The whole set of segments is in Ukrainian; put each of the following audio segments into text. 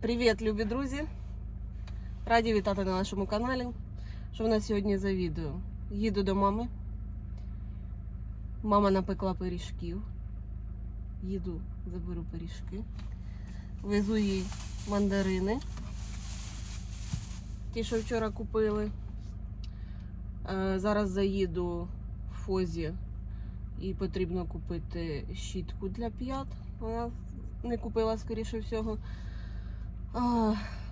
Привіт, любі друзі! Раді вітати на нашому каналі. Що в нас сьогодні за відео? Їду до мами. Мама напекла пиріжків. Їду, заберу пиріжки. Везу їй мандарини. Ті, що вчора купили. Е, Зараз заїду в Фозі і потрібно купити щітку для п'ят. Вона не купила, скоріше всього.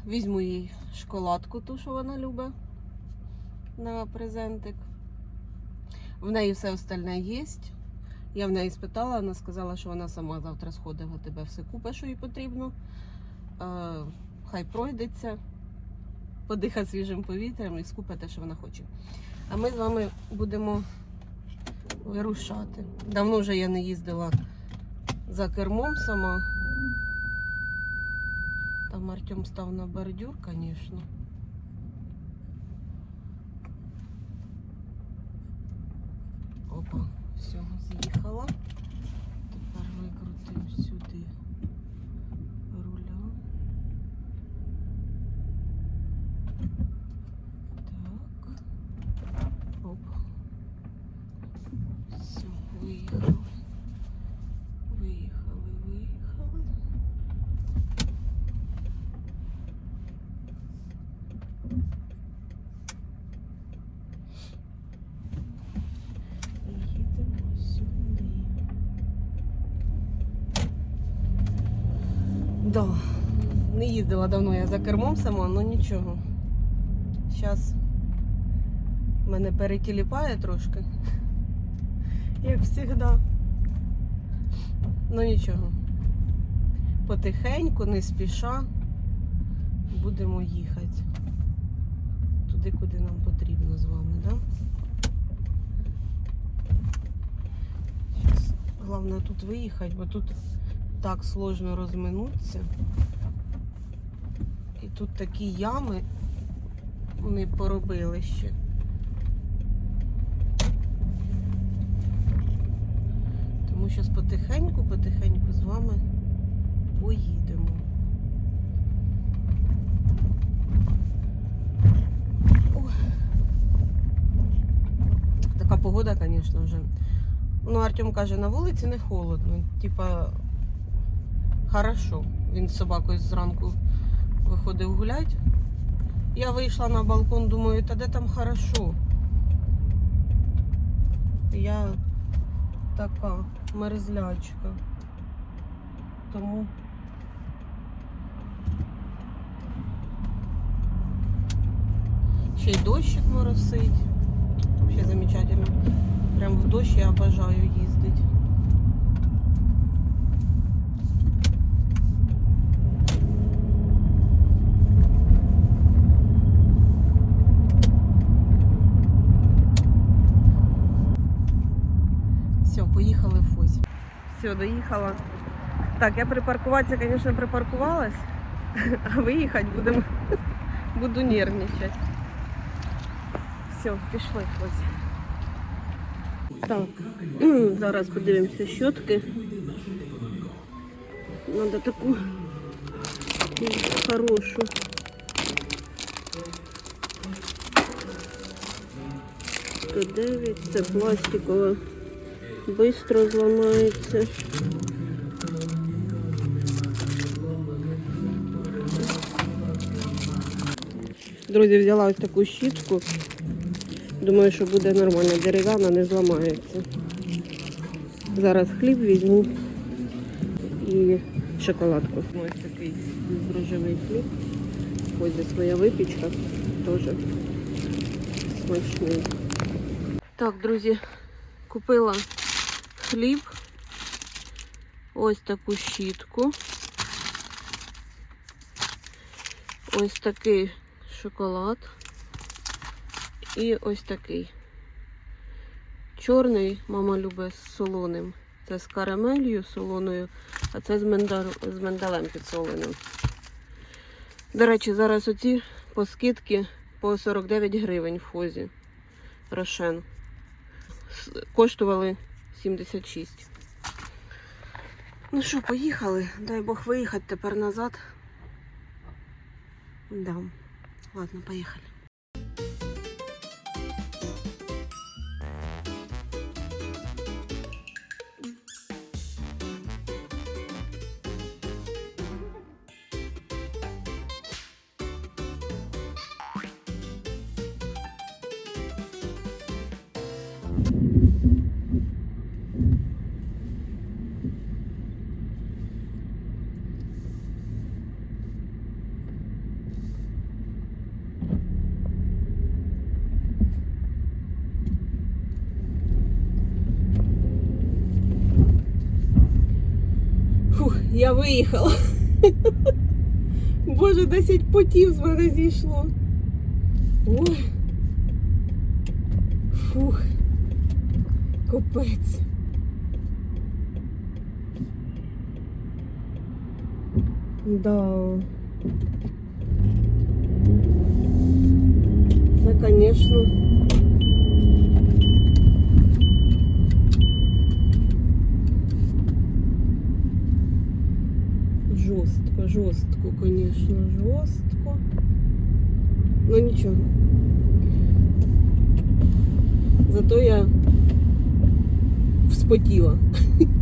Візьму їй шоколадку, ту, що вона любить на презентик. В неї все остальне є. Я в неї спитала, вона сказала, що вона сама завтра сходить в тебе все купить, що їй потрібно. Хай пройдеться, подихає свіжим повітрям і скупить те, що вона хоче. А ми з вами будемо вирушати. Давно вже я не їздила за кермом сама. Артем став на бордюр, звісно. Опа, все, з'їхала. Тепер викрутив сюди руля. Так. Оп. Все, виїхали. Виїхали, виїхали. І їдемо сюди. Да. Не їздила давно я за кермом сама, ну нічого. Зараз мене перетіліпає трошки. Як завжди. Ну нічого. Потихеньку, не спіша, будемо їхати. Туди, куди нам потрібно з вами, так? Да? Головне тут виїхати, бо тут так сложно розминутися. І тут такі ями вони поробили ще. Тому зараз потихеньку, потихеньку з вами поїдемо. Така погода, звісно, вже. Ну, Артем каже, на вулиці не холодно. Типа, хорошо. Він з собакою зранку виходив гулять. Я вийшла на балкон, думаю, та де там хорошо. Я така мерзлячка. Тому ще й дощик моросить. Вообще замечательно. Прям в дощ я обожаю їздити. Все, поїхали в Фозі. Все, доїхала. Так, я припаркуватися, звісно, припаркувалась, а виїхати будемо. Буду нервничати. Все, пішли в Так, зараз подивимося щотки. Надо таку хорошу. Сто дев'ять, це пластикова. Бистро зламається. Друзі, взяла ось таку щітку. Думаю, що буде нормально. Дерев'яна не зламається. Зараз хліб візьму і шоколадку. Ось такий дрожжевий хліб. Ось де своя випічка. Теж смачний. Так, друзі, купила хліб. Ось таку щітку. Ось такий шоколад. І ось такий. Чорний мама любить з солоним. Це з карамелью солоною, а це з, миндар... з миндалем підсоленим. До речі, зараз оці по скидки по 49 гривень в фозі. Рошен. Коштували 76. Ну що, поїхали? Дай Бог виїхати тепер назад. Да. Ладно, поїхали. Виїхала. Боже, 10 потів з мене зійшло. Ой. Фух. Капець. Да. Це, звісно. Жорстко, жорстко, звісно, жорстко. Ну нічого. Зато я вспотіла.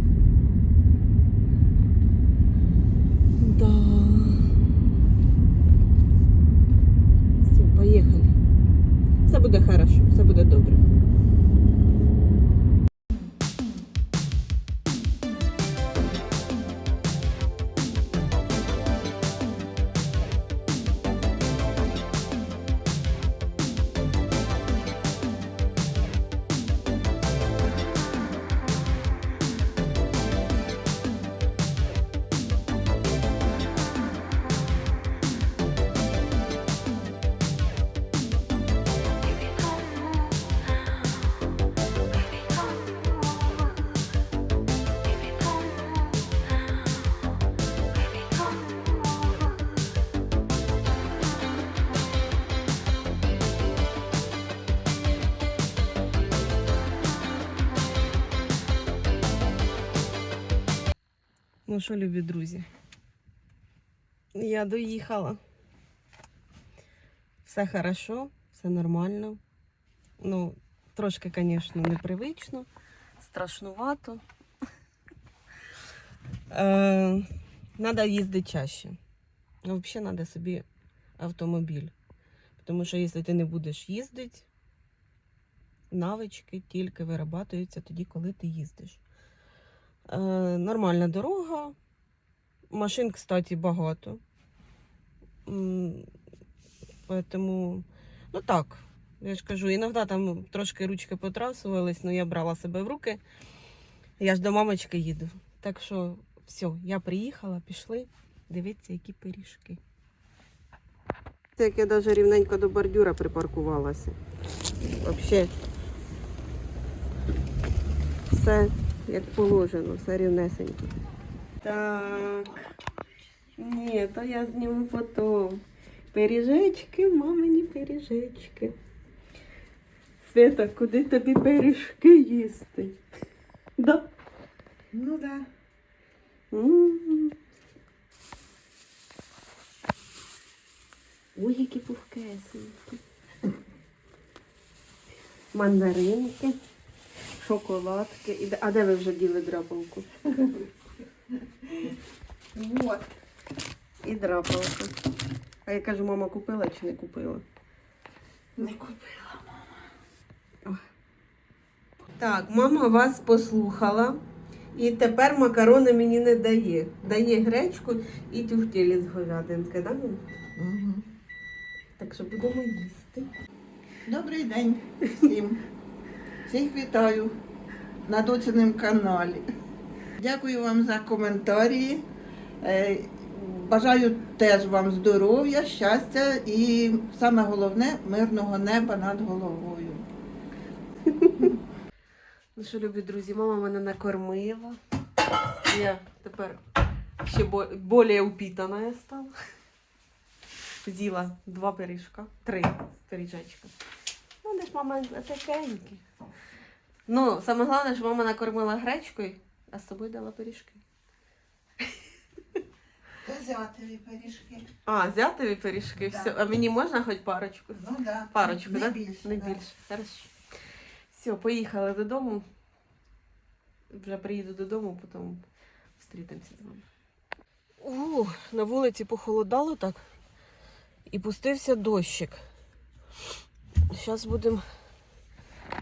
Ну що, любі друзі? Я доїхала. Все хорошо, все нормально. Ну, трошки, звісно, непривично, страшнувато. Надо їздити чаще. Ну, Взагалі треба собі автомобіль. Тому що якщо ти не будеш їздити, навички тільки вирабатуються тоді, коли ти їздиш. Е, нормальна дорога. Машин, кстати, багато. Поэтому, ну так, я ж кажу, іноді там трошки ручки потрасувались, але я брала себе в руки. Я ж до мамочки їду. Так що все, я приїхала, пішли. Дивіться, які пиріжки. Як я навіть рівненько до бордюра припаркувалася. Взагалі. Все як положено, все рівнесенько. Так. Ні, то я зніму потім. Пиріжечки, мамині пиріжечки. Свята, куди тобі пиріжки їсти? Да? Ну да. М. Ой, які пухкесенькі. Мандаринки, шоколадки. А де ви вже діли драпалку? Вот. І драпалку. А я кажу, мама купила чи не купила? Не купила. Так, мама вас послухала. І тепер макарони мені не дає. Дає гречку і тюфтілі з говядинки, да? Угу. Так що будемо їсти. Добрий день всім. Всіх вітаю на доцінним каналі. Дякую вам за коментарі. Е, Бажаю теж вам здоров'я, щастя і саме головне мирного неба над головою. Ну що, любі друзі, мама мене накормила. Я тепер ще більш упітана стала. З'їла два пиріжка, три пиріжечка. Ну, де ж мама такенькі. Ну, саме головне, що мама накормила гречкою, а з собою дала пиріжки. Це зятеві пиріжки. А, зятові пиріжки, Да. все. А мені можна хоч парочку? Ну да. Парочку, не да? більше. Не да. більше. Хорошо. Все, поїхали додому. Вже приїду додому, потім зустрітимося з вами. У, на вулиці похолодало так. І пустився дощик. Зараз будемо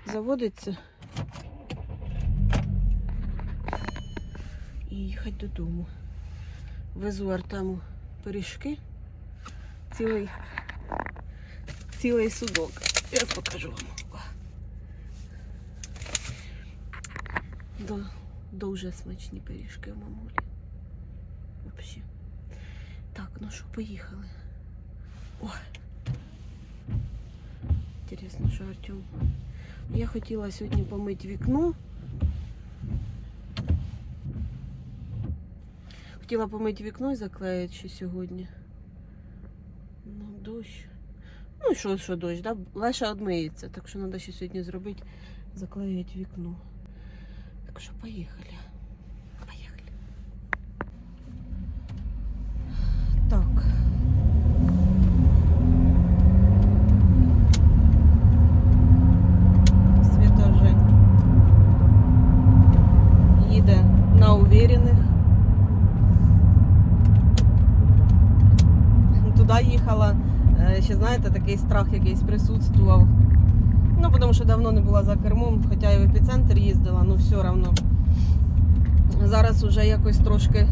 заводитися. І їхати додому. Везу Артему пиріжки. Цілий цілий судок. Я покажу вам. Да, дуже смачні пиріжки в мамулі. Вообще. Так, ну що, поїхали. О. Інтересно, що Артем. Я хотіла сьогодні помити вікно. Хотіла помити вікно і заклеїти ще сьогодні. Ну, дощ. Ну, що, що дощ, да? Леша одмиється, так що треба ще сьогодні зробити, заклеїти вікно. Так що поїхали. Так. Свята вже їде на увірених. Туди їхала. Такий страх якийсь присутствував. Ну, тому що давно не була за кермом, хоча і в епіцентр їздила, ну все одно. Зараз уже якось трошки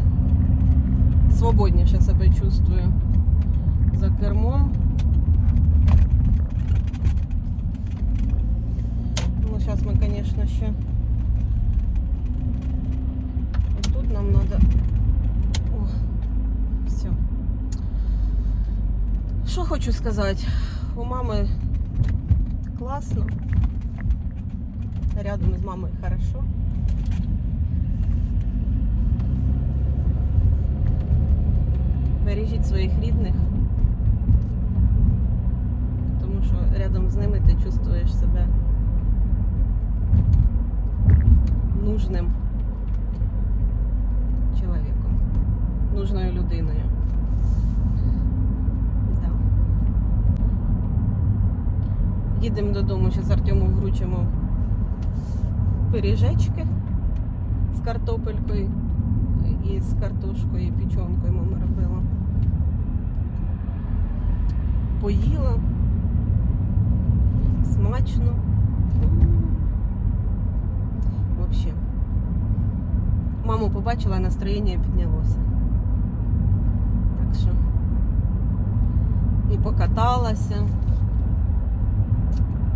свободніше себе чувствую за кермом. Ну, зараз ми, звісно, ще. Тут нам треба. О, все. Що хочу сказати? У мами класно. Рядом з мамою хорошо. Бережіть своїх рідних. Тому що рядом з ними ти чувствуєш себе нужним чоловіком, нужною людиною. Да. Їдемо додому, зараз Артему вручимо пиріжечки з картопелькою і з картошкою і печенкою мама робила. Поїла. Смачно. Взагалі. Маму побачила, настроєння піднялося. Так що і покаталася.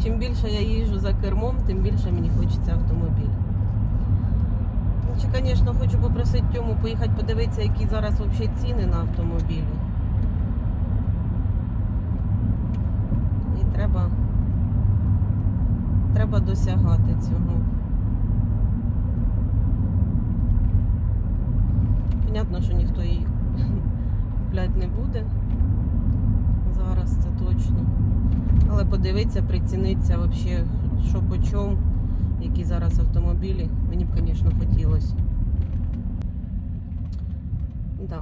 Чим більше я їжджу за кермом, тим більше мені хочеться автомобіль. Ну, Чи, звісно, хочу попросити Тьому поїхати подивитися, які зараз взагалі ціни на автомобілі. І треба, треба досягати цього. Понятно, що ніхто її купляти не буде. Зараз це точно. Але подивитися, прицінитися взагалі, що по чому, які зараз автомобілі. Мені б, звісно, хотілося. Да.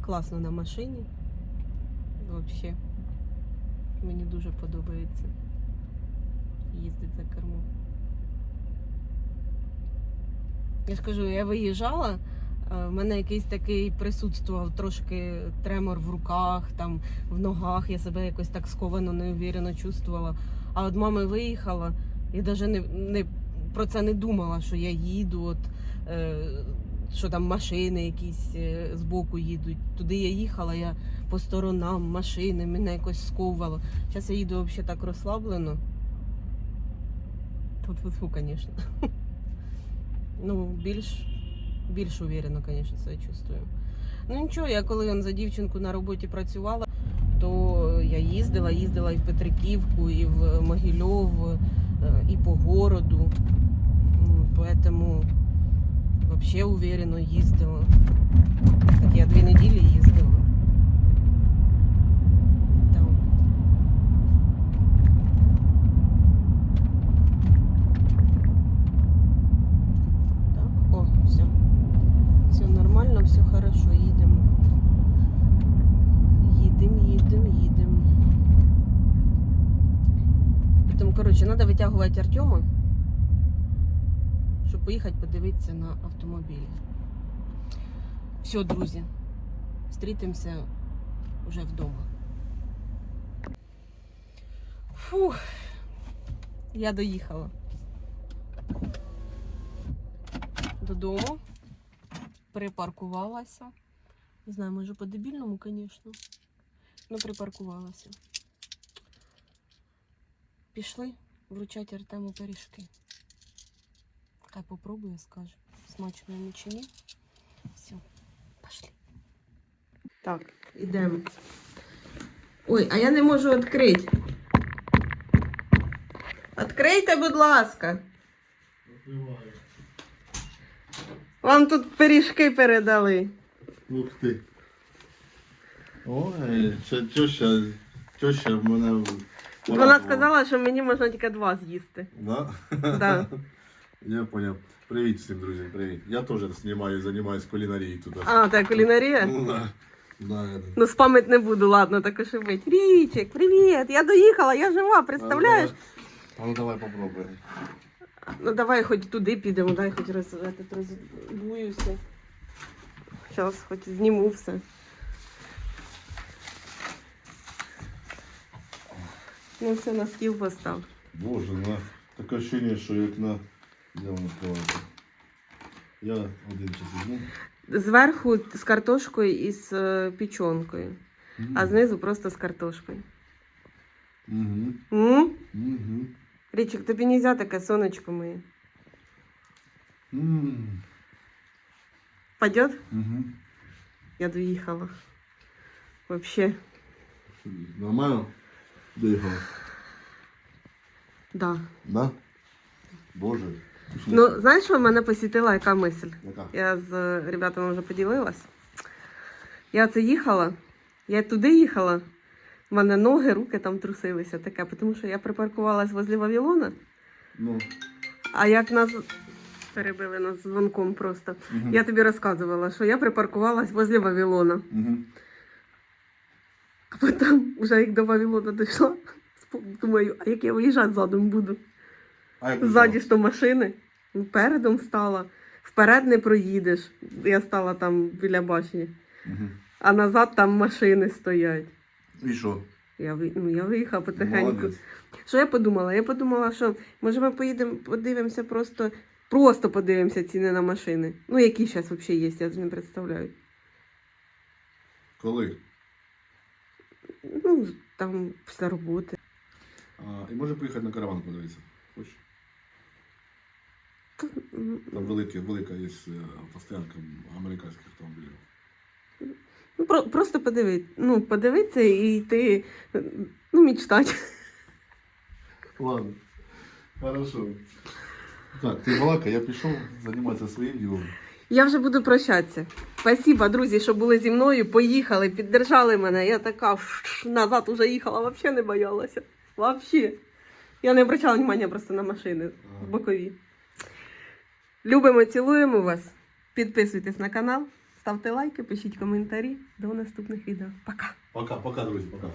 Класно на машині. Взагалі. Мені дуже подобається їздити за кермом. Я ж кажу, я виїжджала, в мене якийсь такий присутствував трошки тремор в руках, там в ногах. Я себе якось так сковано, неувірено чувствувала. А от мами виїхала і навіть не, не про це не думала, що я їду, от, е, що там машини якісь е, збоку їдуть. Туди я їхала, я по сторонам, машини, мене якось сковувало. Зараз я їду взагалі так розслаблено. Тут звісно. Ну, більш, більш уверенно, звісно, себе чувствую. Ну нічого, я коли за дівчинку на роботі працювала, то я їздила, їздила і в Петриківку, і в Могильов, і по городу. Поэтому взагалі уверенно їздила. Так я дві неділі їздила. Там. Так, о, все. Все Треба витягувати Артема, щоб поїхати подивитися на автомобілі. Все, друзі, зустрітимося вже вдома. Фух, я доїхала додому, припаркувалася. Не знаю, може по-дебільному, звісно. Ну, припаркувалася. Пішли вручати Артему пиріжки. Хай попробує, скаже, смачно йому чи ні. Все, пішли. Так, ідемо. Ой, а я не можу відкрити. Відкрийте, будь ласка. Вам тут пиріжки передали. Ух ти. Ой, це теща, теща в мене. Вона сказала, що мені можна тільки два з'їсти. Да? Да. Я понял. Привіт всім, друзі, привіт. Я теж знімаю, займаюся кулінарією тут. А, так, кулінарія? Ну, да. Да, Ну, спамить не буду, ладно, так і бить. Річик, привіт! Я доїхала, я жива, представляєш? А ну давай попробуємо. Ну давай хоч туди підемо, дай хоч роз, этот, роздуюся. Зараз хоч зніму все. Ну все на стіл постав. Боже, на таке ощущення, що як на. Де воно відкривається? Я один час візьму. Зверху з картошкою і з е, печенкою, а знизу просто з картошкою. Угу. М? Угу. Річик, тобі не можна таке сонечко моє. Угу. Пойдет? Угу. Я доїхала. Вообще, Нормально? Доїхала? да. Да? Боже. Ну, знаєш, що мене посітила яка мисль? Яка? Я з е, ребятами вже поділилась. Я це їхала, я туди їхала, в мене ноги, руки там трусилися таке, тому що я припаркувалась возле Вавилона, Ну. а як нас перебили нас дзвонком просто. Угу. Я тобі розказувала, що я припаркувалась возле Вавилона, Угу. а потім, вже як до Вавилона дійшла, думаю, а як я виїжджати задом буду? Ззаді ж то машини, передом стала, вперед не проїдеш. Я стала там біля башні. Угу. А назад там машини стоять. І що? Я, ну, я виїхала потихеньку. Молодець. Що я подумала? Я подумала, що може ми поїдемо, подивимося просто, просто подивимося ціни на машини. Ну, які зараз взагалі є, я не представляю. Коли? Ну, там після роботи. А, і може поїхати на караван подивитися. Хочеш? Там велике, велика є е, автостоянка американських автомобілів. Ну, про, просто подивити. Ну, подивитися і йти, ну, мечтати. Ладно. Хорошо. Так, ти балака, я пішов займатися своїм ділом. Я вже буду прощатися. Спасибо, друзі, що були зі мною. Поїхали, піддержали мене. Я така назад уже їхала, взагалі не боялася. Вообще. Я не обращала внимання просто на машини бокові. Любимо, цілуємо вас. Підписуйтесь на канал, ставте лайки, пишіть коментарі. До наступних відео. Пока. Пока, пока, друзі, пока.